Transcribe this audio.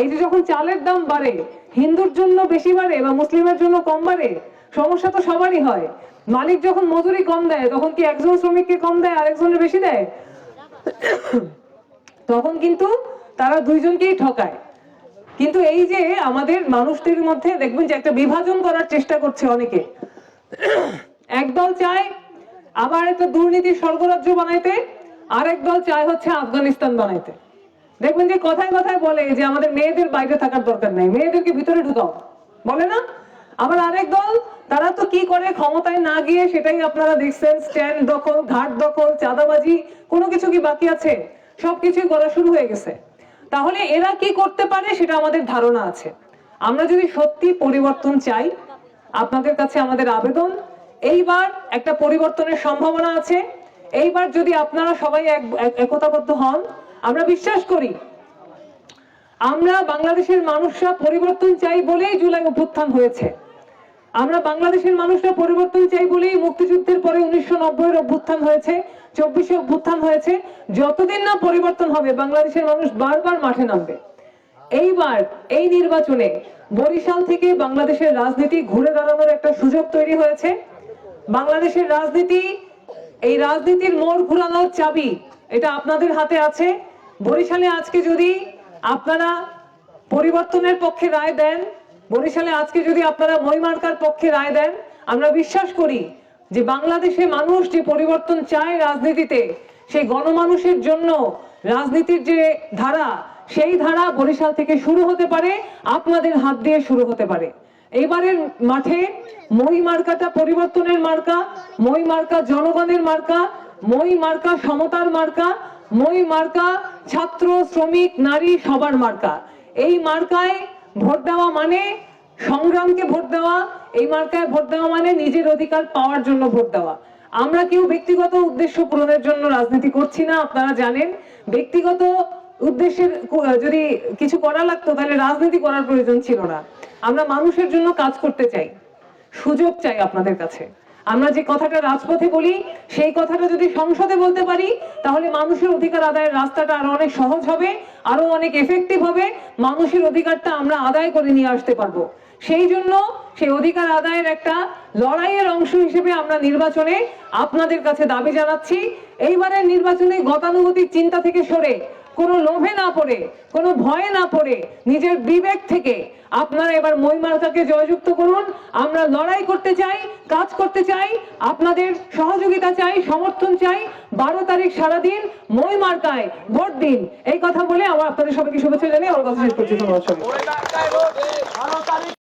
এই যে যখন চালের দাম বাড়ে, হিন্দুর জন্য বেশি বাড়ে বা মুসলিমের জন্য কম বাড়ে, সমস্যা তো সবারই হয়। মালিক যখন মজুরি কম দেয়, তখন কি একজন শ্রমিককে কম দেয় আরেকজনের বেশি দেয়? তখন কিন্তু তারা দুইজনকেই ঠকায়। কিন্তু এই যে আমাদের মানুষদের মধ্যে দেখবেন যে একটা বিভাজন করার চেষ্টা করছে অনেকে। একদল চায় আবার একটা দুর্নীতির স্বর্গরাজ্য বানাইতে, আরেক দল চায় হচ্ছে আফগানিস্তান বানাইতে। দেখবেন যে কথায় কথায় বলে যে আমাদের মেয়েদের বাইরে থাকার দরকার নাই। মেয়েদেরকে ভিতরে ঢুকাও। বলে না? আবার আরেক দল, তারা তো কি করে ক্ষমতায় না গিয়ে সেটাই আপনারা দেখছেন। স্ট্যান্ড দখল, ঘাট দখল, চাঁদাবাজি, কোনো কিছু কি বাকি আছে? সবকিছুই করা শুরু হয়ে গেছে। তাহলে এরা কি করতে পারে সেটা আমাদের ধারণা আছে। আমরা যদি সত্যি পরিবর্তন চাই, আপনাদের কাছে আমাদের আবেদন, এইবার একটা পরিবর্তনের সম্ভাবনা আছে। এইবার যদি আপনারা সবাই এক- এক- একতাবদ্ধ হন আমরা বিশ্বাস করি। আমরা বাংলাদেশের মানুষরা পরিবর্তন চাই বলেই জুলাই অভ্যুত্থান হয়েছে। আমরা বাংলাদেশের মানুষরা পরিবর্তন চাই বলেই মুক্তিযুদ্ধের পরে উনিশশো নব্বই অভ্যুত্থান হয়েছে, চব্বিশে অভ্যুত্থান হয়েছে। যতদিন না পরিবর্তন হবে, বাংলাদেশের মানুষ বারবার মাঠে নামবে। এইবার, এই নির্বাচনে বরিশাল থেকে বাংলাদেশের রাজনীতি ঘুরে দাঁড়ানোর একটা সুযোগ তৈরি হয়েছে। বাংলাদেশের রাজনীতি, এই রাজনীতির মোড় ঘুরানোর চাবি এটা আপনাদের হাতে আছে। বরিশালে আজকে যদি আপনারা পরিবর্তনের পক্ষে রায় দেন, বরিশালে আজকে যদি আপনারা মহিমার্কার পক্ষে রায় দেন, আমরা বিশ্বাস করি যে বাংলাদেশে মানুষ যে পরিবর্তন চায় রাজনীতিতে, সেই গণমানুষের জন্য রাজনীতির যে ধারা, সেই ধারা বরিশাল থেকে শুরু হতে পারে, আপনাদের হাত দিয়ে শুরু হতে পারে। এইবারের মাঠে মই মার্কাটা পরিবর্তনের মার্কা মই মার্কা জনগণের মার্কা মই মার্কা সমতার মার্কা মই মার্কা, ছাত্র, শ্রমিক, নারী, সবার মার্কা। এই মার্কায় ভোট দেওয়া মানে সংগ্রামকে ভোট দেওয়া, এই মার্কায় ভোট দেওয়া মানে নিজের অধিকার পাওয়ার জন্য ভোট দেওয়া। আমরা কেউ ব্যক্তিগত উদ্দেশ্য পূরণের জন্য রাজনীতি করছি না, আপনারা জানেন। ব্যক্তিগত উদ্দেশ্যের যদি কিছু করা লাগতো, তাহলে রাজনীতি করার প্রয়োজন ছিল না। আমরা মানুষের জন্য কাজ করতে চাই। সুযোগ চাই আপনাদের কাছে। আমরা যে কথাটা রাজপথে বলি, সেই কথাটা যদি সংসদে বলতে পারি, তাহলে মানুষের অধিকার আদায়ের রাস্তাটা আরও অনেক সহজ হবে, আরও অনেক এফেক্টিভ হবে, মানুষের অধিকারটা আমরা আদায় করে নিয়ে আসতে পারব। সেই জন্য সেই অধিকার আদায়ের একটা লড়াইয়ের অংশ হিসেবে আমরা নির্বাচনে আপনাদের কাছে দাবি জানাচ্ছি। এইবারের নির্বাচনে গতানুগতিক চিন্তা থেকে সরে কোনো লোভে না পড়ে, কোনো ভয়ে না পড়ে, নিজের বিবেক থেকে আপনারা এবার মহিমার্কাকে জয়যুক্ত করুন। আমরা লড়াই করতে চাই, কাজ করতে চাই, আপনাদের সহযোগিতা চাই, সমর্থন চাই। বারো তারিখ সারাদিন মহিমার্কায় ভোট দিন। এই কথা বলে আমার আপনাদের সবাইকে শুভেচ্ছা জানিয়ে আমার কথা শেষ করছি।